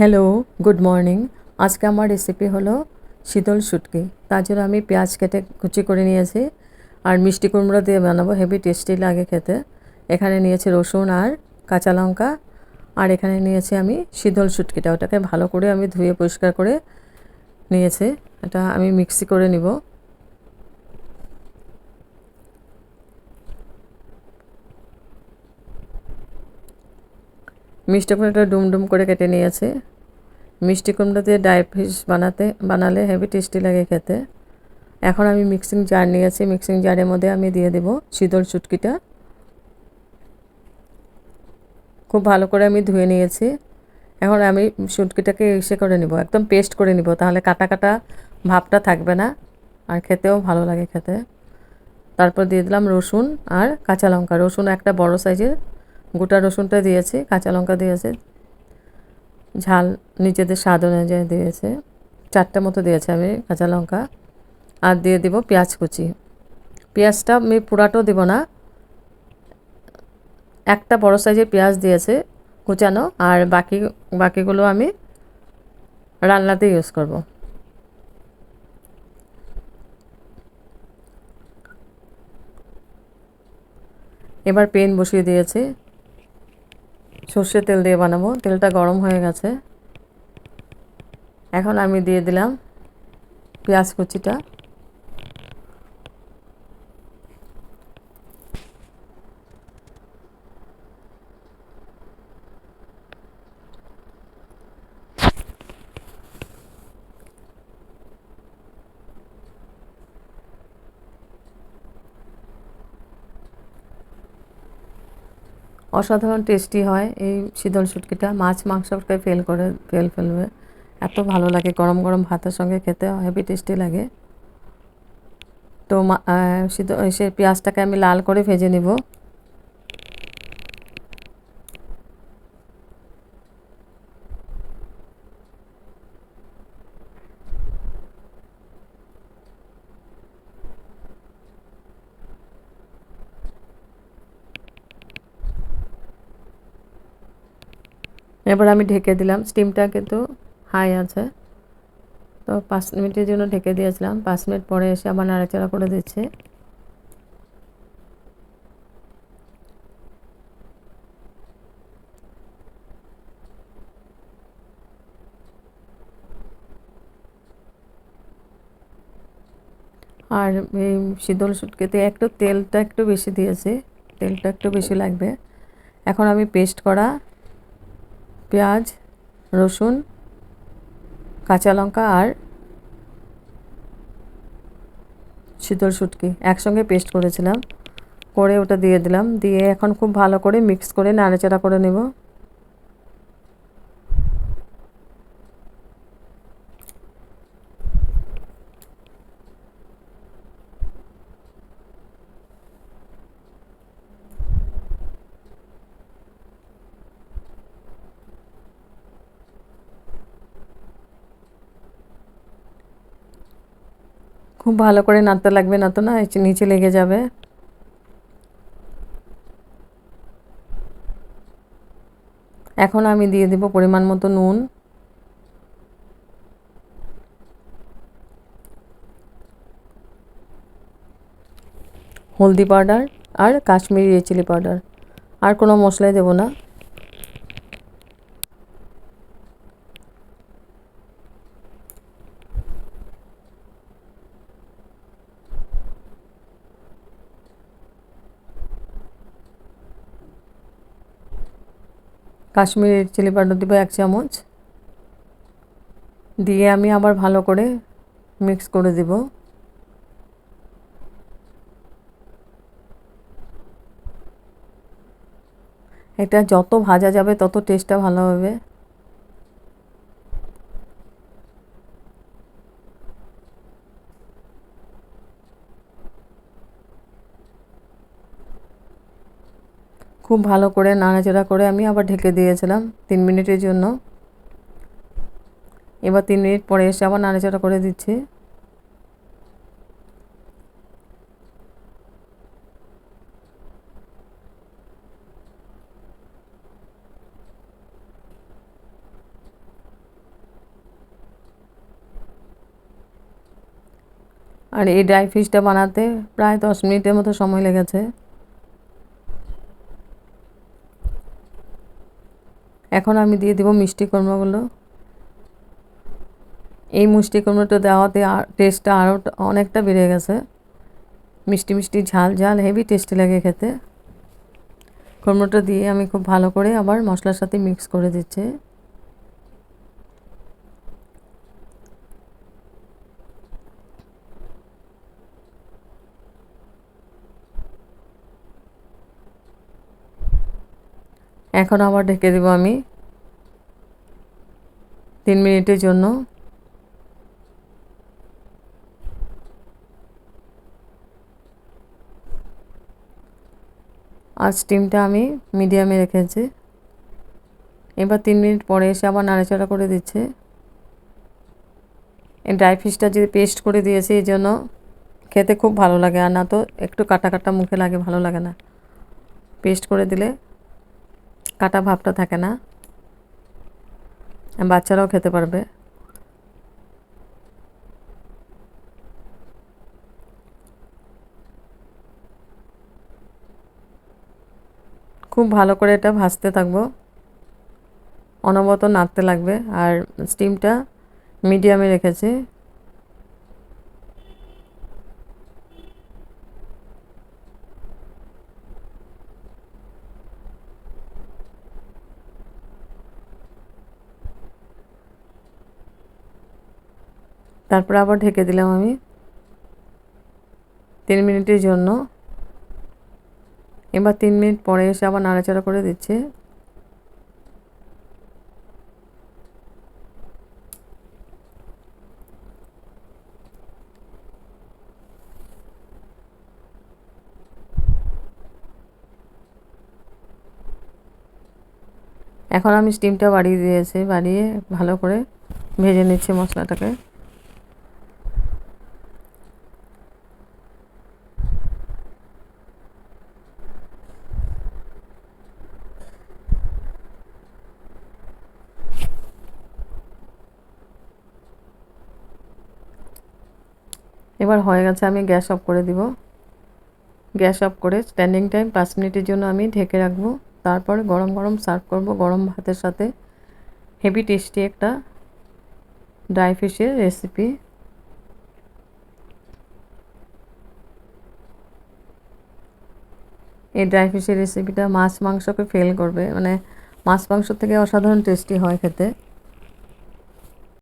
Hello good morning আজকে আমার recipe হলো শীতল শুটকি। তার জন্য আমি পেঁয়াজ কেটে কুচি করে নিয়েছি আর মিষ্টি কুমড়ো দিয়ে বানাবো, হেভি টেস্টি লাগে খেতে। এখানে নিয়েছি রসুন আর কাঁচা লঙ্কা আর এখানে নিয়েছি আমি শীতল শুটকিটা। ওটাকে ভালো করে আমি ধুয়ে পরিষ্কার করে নিয়েছি। এটা আমি মিক্সি করে নিব। মিষ্টি কুমড়োটা ডুম ডুম করে কেটে নিয়েছি। মিষ্টি কুমড়ো দিয়ে ডাই ফিশ বানাতে, বানালে হেভি টেস্টি লাগে খেতে। এখন আমি মিক্সিং জার নিয়েছি। মিক্সিং জারের মধ্যে আমি দিয়ে দেব শীতল চুটকিটা। খুব ভালো করে আমি ধুয়ে নিয়েছি। এখন আমি শুটকিটাকে ইসে করে নিব, একদম পেস্ট করে নিব, তাহলে কাটা কাটা ভাবটা থাকবে না। আর খেতেও ভালো লাগে খেতে। তারপর দিয়ে দিলাম রসুন আর কাঁচা লঙ্কা। রসুন একটা বড় সাইজের গোটা রসুনটা দিয়েছি, কাঁচা লঙ্কা দিয়েছে, ঝাল নিজেদের স্বাদ অনুযায়ী দিয়েছে। চারটে মতো দিয়েছে আমি কাঁচা লঙ্কা। আর দিয়ে দিব পেঁয়াজ কুচি। পেঁয়াজটা আমি পুরাটাও দিব না। একটা বড় সাইজের পেঁয়াজ দিয়েছে কুচানো, আর বাকি, বাকিগুলো আমি রান্নাতে ইউজ করব। এবার পেন বসিয়ে দিয়েছি। সর্ষের তেল দিয়ে বানাবো। তেলটা গরম হয়ে গেছে। এখন আমি দিয়ে দিলাম পেঁয়াজ কুচিটা। অসাধারণ টেস্টি হয়। এই শীতল শুটকিটা মাছ মাংসকে ফেল করে ফেল ফেলবে। এত ভালো লাগে, গরম গরম ভাতের সঙ্গে খেতে হেভি টেস্টি লাগে। তো সে পেঁয়াজটাকে আমি লাল করে ভেজে নিব। এবার আমি ঢেকে দিলাম। স্টিমটা কিন্তু হাই আছে। তো পাঁচ মিনিটের জন্য ঢেকে দিয়েছিলাম। পাঁচ মিনিট পরে এসে আবার নাড়াচাড়া করে দিচ্ছে। আর এই শীতল সুটকেতে একটু তেলটা একটু বেশি দিয়েছে। তেলটা একটু বেশি লাগবে। এখন আমি পেস্ট করা পেঁয়াজ, রসুন, কাঁচা লঙ্কা আর শীতল শুটকি একসঙ্গে পেস্ট করেছিলাম। করে ওটা দিয়ে দিলাম। দিয়ে এখন খুব ভালো করে মিক্স করে নাড়াচাড়া করে নেব। খুব ভালো করে নাড়তে লাগবে, না তো না নিচে লেগে যাবে। এখন আমি দিয়ে দেব পরিমাণ মতো নুন। হলদি পাউডার আর কাশ্মীরি চিলি পাউডার। আর কোনো মশলাই দেবো না। কাশ্মীরি চিলি পাউডার দেবো এক চামচ। দিয়ে আমি আবার ভালো করে মিক্স করে দেব। এটা যত ভাজা যাবে তত টেস্টটা ভালো হবে। খুব ভালো করে নাড়াচাড়া করে আমি আবার ঢেকে দিয়েছিলাম তিন মিনিটের জন্য। এবার তিন মিনিট পরে এসে আবার নাড়াচাড়া করে দিচ্ছি। আর এই ড্রাই ফিশটা বানাতে প্রায় দশ মিনিটের মতো সময় লেগেছে। এখন আমি দিয়ে দেবো মিষ্টি কুমড়োগুলো এই মিষ্টি কুমড়োটা দেওয়াতে টেস্টটা আরও অনেকটা বেড়ে গেছে। মিষ্টি মিষ্টি ঝাল ঝাল হেভি টেস্টি লাগে খেতে। কুমড়োটা দিয়ে আমি খুব ভালো করে আবার মশলার সাথে মিক্স করে দিচ্ছি। এখন আবার ঢেকে দেবো আমি তিন মিনিটের জন্য। আর স্টিমটা আমি মিডিয়ামে রেখেছি। এবার তিন মিনিট পরে এসে আবার নাড়াচাড়া করে দিচ্ছে। এই ড্রাই ফিশটা যদি পেস্ট করে দিয়েছি, এই জন্য খেতে খুব ভালো লাগে। আর না তো একটু কাটা কাটা মুখে লাগে, ভালো লাগে না। পেস্ট করে দিলে কাটা ভাবটা থাকে না। বাচ্চারাও খেতে পারবে। খুব ভালো করে এটা ভাজতে থাকব। অনবত নাড়তে লাগবে। আর স্টিমটা মিডিয়ামে রেখেছি। তারপর আবার ঢেকে দিলাম আমি তিন মিনিটের জন্য। এবার তিন মিনিট পরে এসে আবার নাড়াচাড়া করে দিচ্ছে। এখন আমি স্টিমটা বাড়িয়ে দিয়েছি, বাড়িয়ে ভালো করে ভেজে নিচ্ছি মশলাটাকে। এবার হয়ে গেছে, আমি গ্যাস অফ করে দিব। গ্যাস অফ করে স্ট্যান্ডিং টাইম পাঁচ মিনিটের জন্য আমি ঢেকে রাখব। তারপরে গরম গরম সার্ভ করব গরম ভাতের সাথে। হেভি টেস্টি একটা ড্রাই ফিশের রেসিপি। এই ড্রাই ফিশের রেসিপিটা মাছ মাংসকে ফেল করবে। মানে মাছ মাংস থেকে অসাধারণ টেস্টি হয় খেতে।